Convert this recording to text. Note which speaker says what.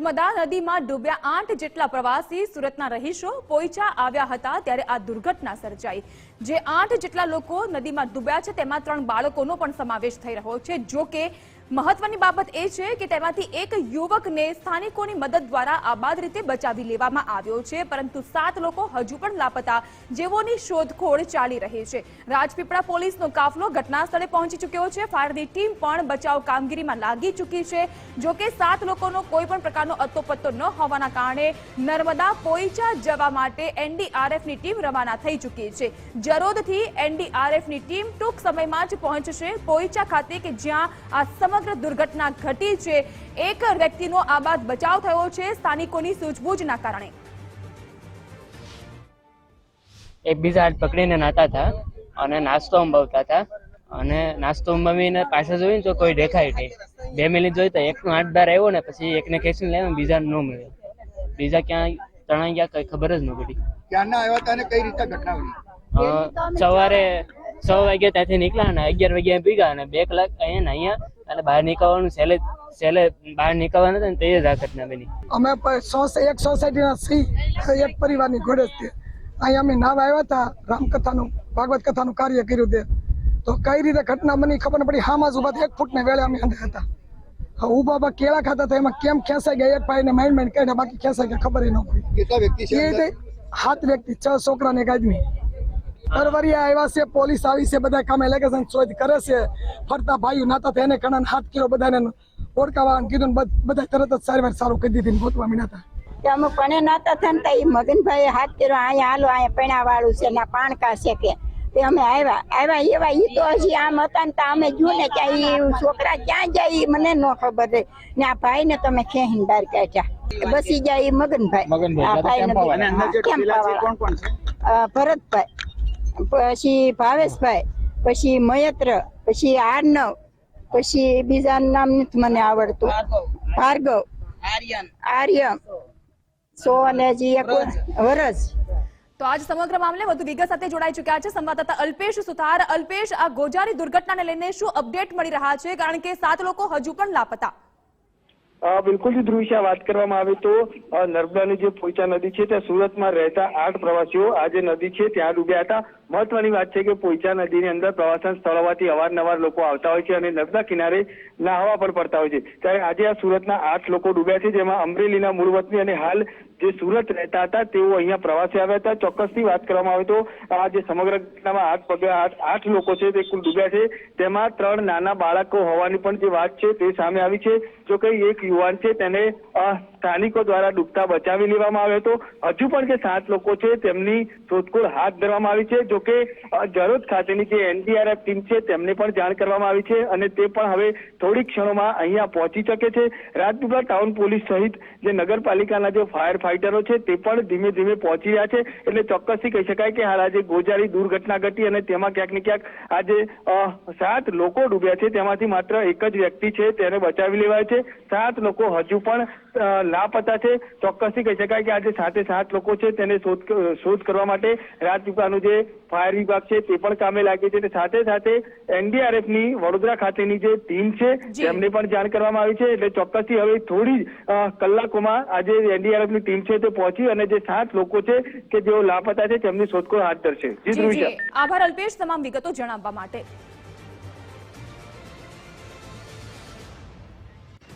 Speaker 1: નર્મદા નદીમાં ડૂબ્યા આઠ જેટલા પ્રવાસી સુરતના રહીશો પોઈચા આવ્યા હતા ત્યારે આ દુર્ઘટના સર્જાઈ. જે આઠ જેટલા લોકો નદીમાં ડૂબ્યા છે, તેમાં ત્રણ બાળકોનો પણ સમાવેશ થઈ રહ્યો છે, જો કે મહત્વની બાબત એ છે કે તેમાંથી એક યુવકને સ્થાનિકોની મદદ દ્વારા આબાદ રીતે બચાવી લેવામાં આવ્યો છે, પરંતુ સાત લોકો હજુ પણ લાપતા જેઓની શોધખોળ ચાલી રહી છે. રાજપીપળા પોલીસનો કાફલો ઘટના સ્થળે પહોંચી ચૂક્યો છે. ફાયરની ટીમ પણ બચાવ કામગીરીમાં લાગી ચૂકી છે. જોકે સાત લોકોનો કોઈ પણ પ્રકારનો અતોપત્તો ન હોવાના કારણે નર્મદા પોઈચા જવા માટે એનડીઆરએફની ટીમ રવાના થઈ ચૂકી છે. જરોદથી એનડીઆરએફની ટીમ ટૂંક સમયમાં જ પહોંચશે પોઈચા ખાતે કે જ્યાં આ સમગ્ર દુર્ઘટના ઘટી છે. એક વ્યક્તિનો આબાદ બચાવ થયો છે. સ્થાનિકોની સૂઝબૂછના કારણે.
Speaker 2: એકબીજા હાથ પકડીને નાતા હતા અને નાસ્તો અંબાવતા હતા. અને નાસ્તો અંબાવીને પાસે જોઈને તો કોઈ દેખાય નહીં. બે મિનિટ જોઈ તો એકનો હાથ બહાર આવ્યો ને પછી એકને ખેંચીને લેવા બીજા ન મળ્યો. બીજા ક્યાં તણાઈ ગયા કઈ ખબર જ ન પડી.
Speaker 3: ક્યારના આવ્યા હતા અને કઈ રીતે ઘટના બની?
Speaker 2: સવારે છ વાગ્યા ત્યાંથી નીકળ્યા ને અગિયાર વાગે ભીગા અને બે કલાક અહીંયા ને અહીંયા અને બહાર નીકળવાનું છેલ્લે છેલ્લે બહાર નીકળવાનું હતું ને તે જ આ ઘટના બની.
Speaker 4: અમે એક સોસાયટીના સી એક પરિવારની ઘોડે અહીંયા અમે નાવા આવ્યા હતા રામકથાનું ભાગવત કથાનું કાર્ય કર્યું તે. તો કઈ રીતે ઘટના બની ખબર ન પડી. હામાં જ ઊભા એક એક ફૂટને વેળે અમે અંદર હતા. ઊભા ઊભા કેળા ખાતા હતા એમાં કેમ ખેંચાઈ ગયા એક ભાઈને માઇન્ડ માઇન્ડ કાઢ્યા બાકી ખેંચાઈ ગયા ખબર ન પડી.
Speaker 3: કેટલા વ્યક્તિ છે?
Speaker 4: હાથ વ્યક્તિ છ છોકરા ને એક આદમી. પરવરિયા આવ્યા છે પોલીસ આવી છે બધા કામે એલિગેશન શોધ કરે છે. ફરતા ભાઈઓ નાતા હતા એને કણાને હાથ કિલો બધાને ઓળખાવા કીધું બધા તરત જ સારવાર સારું કરી દીધી ગોતવા મીનાતા.
Speaker 5: કે અમે પણ નાતા હતા ને તો ઈ મગનભાઈ હાથ કર્યો અહીંયા હાલો અહીંયા પૈણા વાળું છે ના પાણકા છે કે. તે અમે આવ્યા આવ્યા એવા એ તો હજી આમ હતા ને તો અમે જોયું ને કે ઈ છોકરા ક્યાં જાય ઈ મને ન ખબર રહી. ને આ ભાઈ ને તમે ખેહીને બહાર કાઢ્યા. બસી જાય ઈ મગનભાઈ. આ ભરતભાઈ. પછી ભાવેશભાઈ પછી મયત્ર પછી આર્નવ પછી બીજા નામ નથી મને આવડતું. ભાર્ગવ આર્યન સો અને હજી એક વરસ
Speaker 1: તો આજ સમગ્ર મામલે વધુ વિગત સાથે જોડાઈ ચુક્યા છે સંવાદદાતા અલ્પેશ સુથાર. અલ્પેશ આ ગોજારી દુર્ઘટનાને લઈને શું અપડેટ મળી રહ્યા છે? કારણ કે સાત લોકો હજુ પણ લાપતા.
Speaker 6: અ, બિલકુલ જી ધ્રુવિશા વાત કરવામાં આવે તો નર્મદાની જે પોઈચા નદી છે ત્યાં સુરતમાં રહેતા આઠ પ્રવાસીઓ આ જે નદી છે ત્યાં ડૂબ્યા હતા. મહત્વની વાત છે કે પોઈચા નદીની અંદર પ્રવાસન સ્થળ અવારનવાર લોકો આવતા હોય છે અને નર્મદા કિનારે નાહવા પણ પડતા હોય છે. ત્યારે આજે આ સુરતના આઠ લોકો ડૂબ્યા છે, જેમાં અમરેલીના મૂળ વતની અને હાલ જે સુરત રહેતા હતા, તેઓ અહીંયા પ્રવાસે આવ્યા હતા. ચોક્કસથી વાત કરવામાં આવે તો આ જે સમગ્ર ઘટનામાં આઠ પગે, આઠ લોકો છે તે કુલ ડૂબ્યા છે. તેમાં ત્રણ નાના બાળકો હોવાની પણ જે વાત છે તે સામે આવી છે. જો કે એક યુવાન છે તેને સ્થાનિકો દ્વારા ડૂબતા બચાવી લેવામાં આવ્યો હતો. હજુ પણ જે સાત લોકો છે તેમની શોધખોળ હાથ ધરવામાં આવી છે. જો કે અ, જરોદ ખાતેની જે એનડીઆરએફ ટીમ છે તેમને પણ જાણ કરવામાં આવી છે અને તે પણ હવે થોડી ક્ષણોમાં અહીંયા પહોંચી શકે છે. રાજપીપળા ટાઉન પોલીસ સહિત જે નગરપાલિકાના જે ફાયર ફાઇટરો છે તે પણ ધીમે ધીમે પહોંચી રહ્યા છે. એટલે ચોક્કસથી કહી શકાય કે હાલ આજે ગોજારી દુર્ઘટના ઘટી અને તેમાં ક્યાંક ને ક્યાંક આજે સાત લોકો ડૂબ્યા છે. તેમાંથી માત્ર એક જ વ્યક્તિ છે તેને બચાવી લેવાય છે. સાત લોકો હજુ પણ લાપતા છે. ચોક્કસથી કહી શકાય કે આજે સાતે સાત લોકો છે તેને શોધ શોધ કરવા માટે રાજપીપળાનું જે ફાયર વિભાગ છે તે પણ કામે લાગી છે અને સાથે સાથે એનડીઆરએફની વડોદરા ખાતેની જે ટીમ છે. તેમને પણ જાણ કરવામાં આવી છે. એટલે ચોક્કસથી હવે થોડી કલાકોમાં આજે એનડીઆરએફની ટીમ છે તે પહોંચી અને જે સાત લોકો છે કે જેઓ લાપતા છે તેમની શોધખોળ હાથ ધરશે. જી ધ્રુવિશા
Speaker 1: આભાર અલ્પેશ તમામ વિગતો જણાવવા માટે.